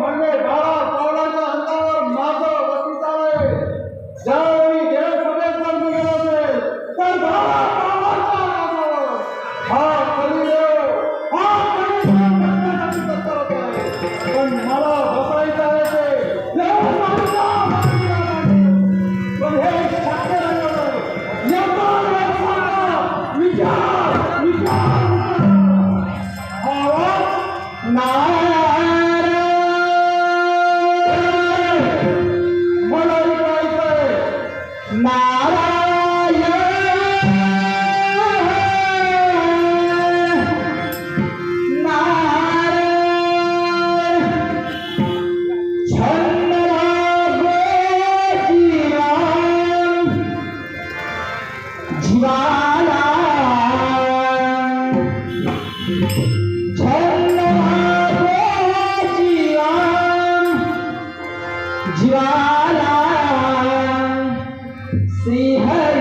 तो म्हणजे है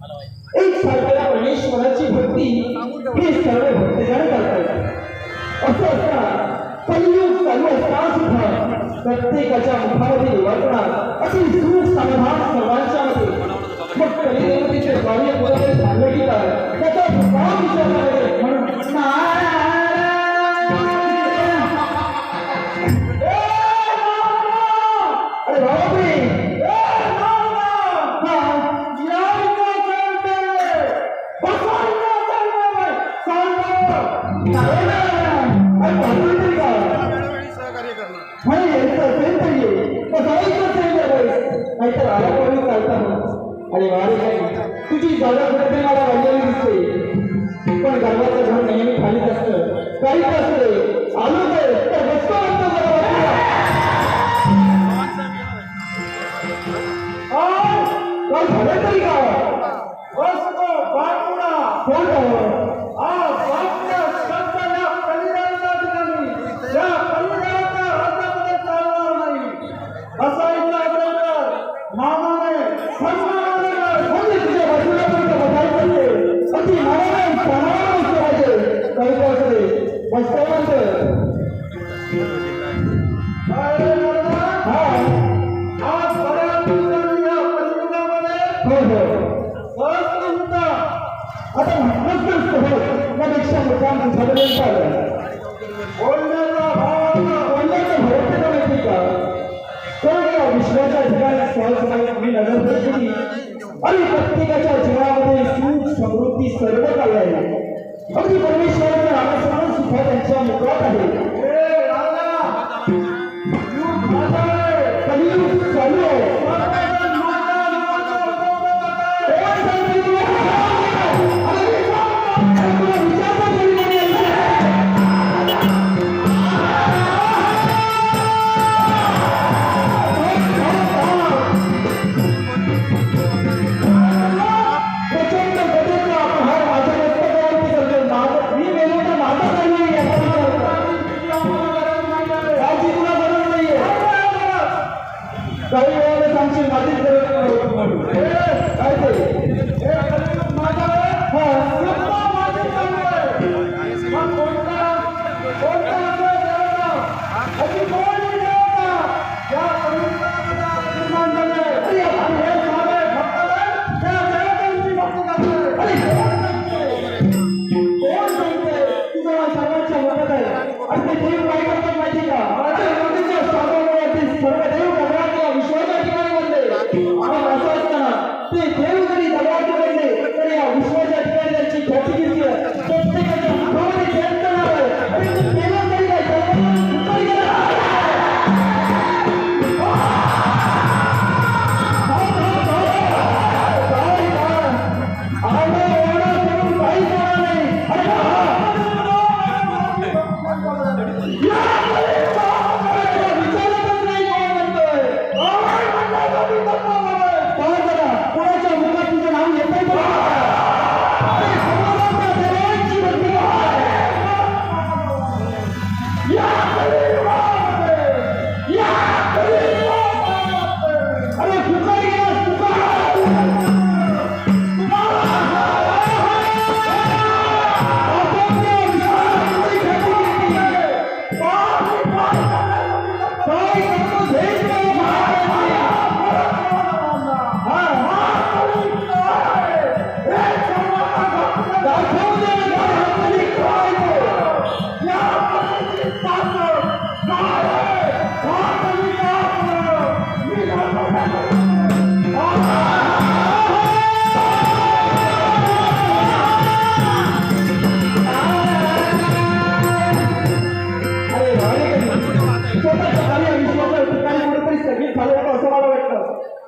एक सारख्या परमेश्वराची भक्ती हे सर्व भक्तजन करतात. असं असता कलियुग चालू असता सुद्धा प्रत्येकाच्या मुखामध्ये निवर्तणार अशी सुख समाधान सर्वांच्या मध्ये. मग कलिदेवतेचे कार्य कुणाकडे झालं की त्याचा भाव विचारला आणि तुझी जागा कुठे मला वाढलेली दिसते पण गर्वाचं घर नेहमी खालीच असतं काहीच असते आलो तर बसतो. काय झालं तरी काय कोण मी नजर केली आणि प्रत्येकाच्या जीवनामध्ये सुख समृद्धी सर्व काही आहे. अगदी परमेश्वराच्या नामस्मरण सुद्धा त्यांच्या मुखात आहे.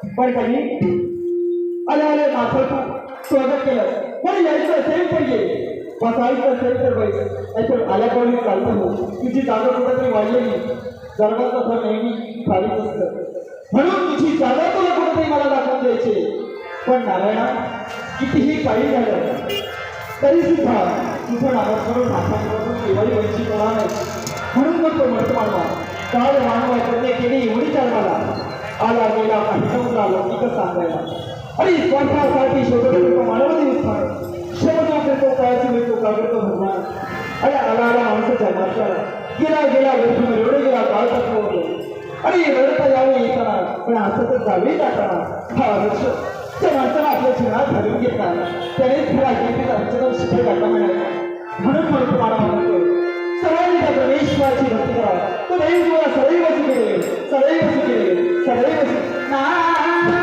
पण कधी आले आले मात्र तू स्वागत केलं. पण यायचं असेल पण ये. बसायचं असेल तर बैस. नाहीतर आल्याकडे चालतं हो तुझी जागा कुठेतरी वाढलेली. दरवाजा तर नेहमी खालीच असतं. म्हणून तुझी जागा तुला कुठेतरी मला दाखवून द्यायची. पण नारायणा कितीही काही झालं तरी सुद्धा तुझं नामस्मरण नाथांपासून केवळ वंचित होणार नाही. म्हणून म्हणतो म्हणतो मानवा काल मानवा करणे केली एवढी मला आला गेला काही नव्हता लौकिक सांगायला आणि स्वार्थासाठी शोधत तो मानव दिवस आहे शब्दो करतो काळजी मिळतो का करतो भगवान अरे आला आला माणसाच्या माणसाला. गेला गेला व्यक्ती एवढे गेला काळ होतो अरे रडता यावे येताना. पण हसतच जावे जाताना. हा वृक्ष त्या माणसाला आपल्या जीवनात घालून घेताना त्याने खरा गेली आमच्याकडे शिखर गाठा मिळाला म्हणून म्हणतो तुम्हाला म्हणतो सर्वांनी त्या परमेश्वराची भक्ती करा. तो देव तुम्हाला सदैव सुखी सदैव सुखी सदैव सुखी ta